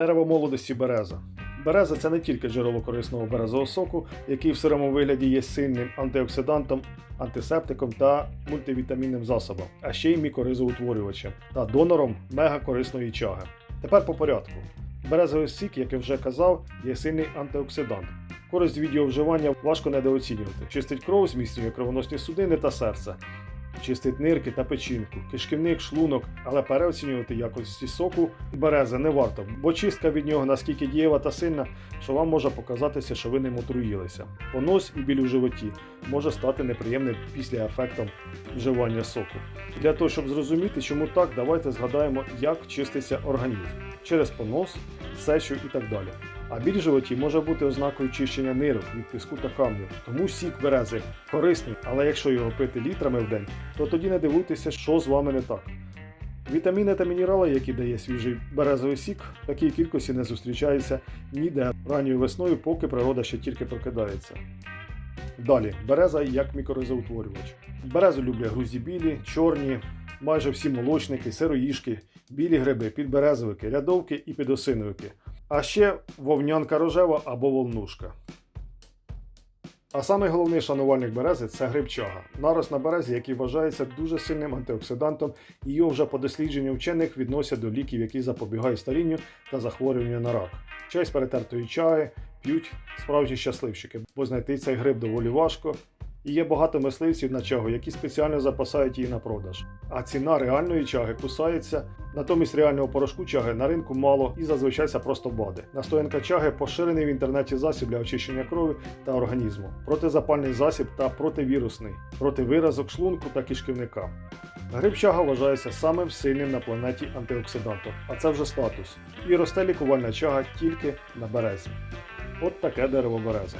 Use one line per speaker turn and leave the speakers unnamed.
Дерево молодості береза. Береза це не тільки джерело корисного березового соку, який в сирому вигляді є сильним антиоксидантом, антисептиком та мультивітамінним засобом, а ще й мікоризоутворювачем та донором мегакорисної чаги. Тепер по порядку. Березовий сік, як я вже казав, є сильний антиоксидант. Користь від його вживання важко недооцінювати. Чистить кров, зміцнює кровоносні судини та серце. Чистить нирки та печінку, кишківник, шлунок, але переоцінювати якості соку берези не варто, бо чистка від нього наскільки дієва та сильна, що вам може показатися, що ви ним отруїлися. Понос і біль у животі може стати неприємним післяефектом вживання соку. Для того, щоб зрозуміти, чому так, давайте згадаємо, як чиститься організм через понос, сечу і так далі. А біль животі може бути ознакою чищення нирок від піску та камню. Тому сік берези корисний, але якщо його пити літрами в день, то тоді не дивуйтеся, що з вами не так. Вітаміни та мінерали, які дає свіжий березовий сік, в такій кількості не зустрічаються ніде ранньою весною, поки природа ще тільки прокидається. Далі, береза як мікоризоутворювач. Березу люблять грузі білі, чорні, майже всі молочники, сироїшки, білі гриби, підберезовики, рядовки і підосиновики. А ще вовнянка рожева або волнушка. А самий головний шанувальник берези це грибчага. Нарост на березі, який вважається дуже сильним антиоксидантом, і його вже по дослідженню вчених відносять до ліків, які запобігають старінню та захворюванню на рак. Чай перетертої чаї п'ють справжні щасливчики, бо знайти цей гриб доволі важко. І є багато мисливців на чагу, які спеціально запасають її на продаж. А ціна реальної чаги кусається. Натомість реального порошку чаги на ринку мало і зазвичай це просто бади. Настоянка чаги поширений в інтернеті засіб для очищення крові та організму, протизапальний засіб та противірусний, проти виразок шлунку та кишківника. Гриб чага вважається самим сильним на планеті антиоксидантом, а це вже статус. І росте лікувальна чага тільки на березі. От таке дерево береза.